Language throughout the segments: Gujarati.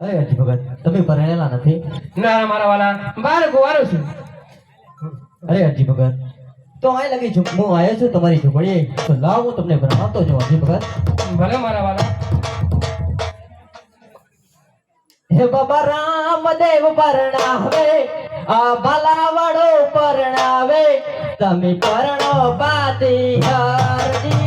અરે હજી ભગત તમે ભરાયેલા નથી. ના મારા વાલા બાર કુવારો છું. અરે હજી ભગત તો આ લગી છું હું આવ્યો છું તમારી ઝૂંપડીએ તો લાવ હું તમને ભણાવતો છું હજી ભગત. ભલે મારા વાલા. હે બાબા રામદેવ પરણાવે આ ભલાવાળો પરણાવે તમે પરણો પાતી હરજી.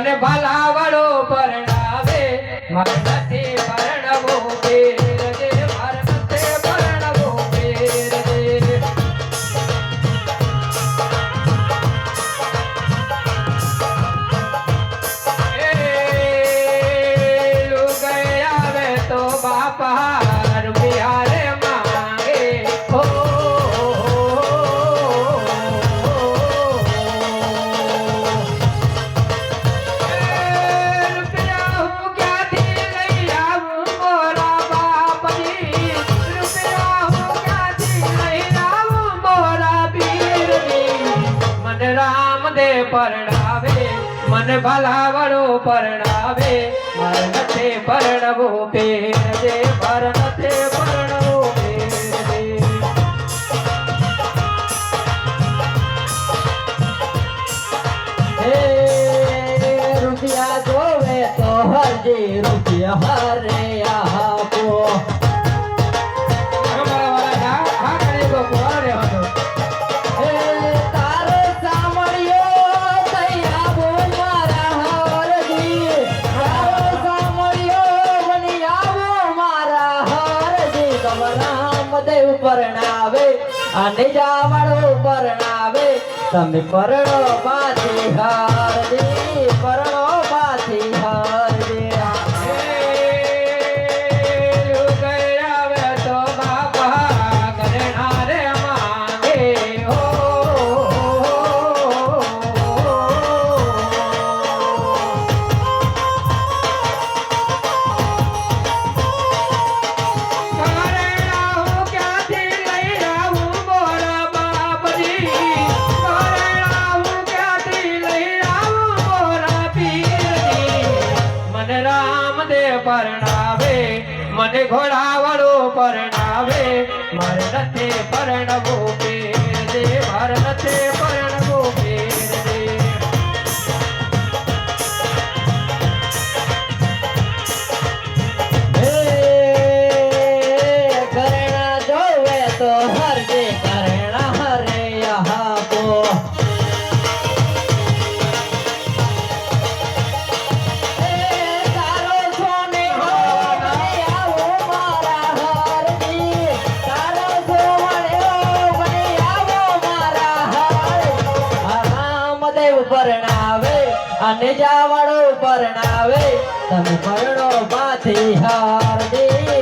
મને ભલા વડો પરણાવે. મારે રામ દે પરણાવે, મન ભલાવડો પરણાવે મારે નથી પરણવો પેર દે મારે નથી પરણવો રૂપિયા જોવે તો હરજી રૂપિયા હરે આપો. દેવ પરણાવે અને જાવાળો પરણાવે તમે પરણો પાછી પરણાવે મને ઘોડાવાળો પરણાવે મારે નથી પરણવો પેર દે મારે નથી પરણવો પરણાવે અને જાવાળો પરણાવે તમે પરણો માથે હારજે પરણો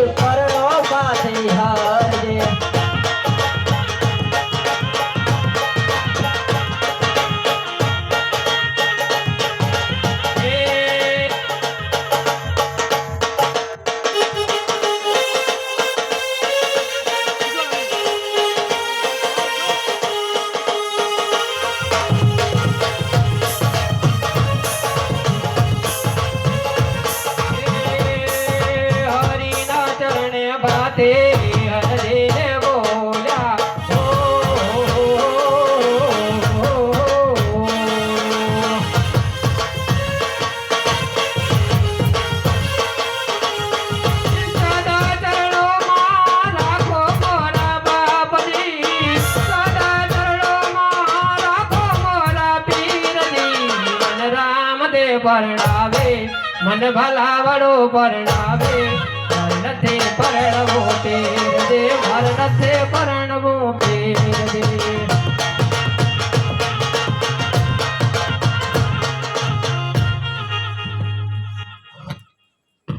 પરણાવે, મન ભલાવડો પરણાવે માર પરણવો પેર દે માર નથી પરણવો પેર દે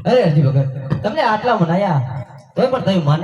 અરે હરજી ભગત તમને આટલા મનાયા? તોય પણ તમે માન્યા?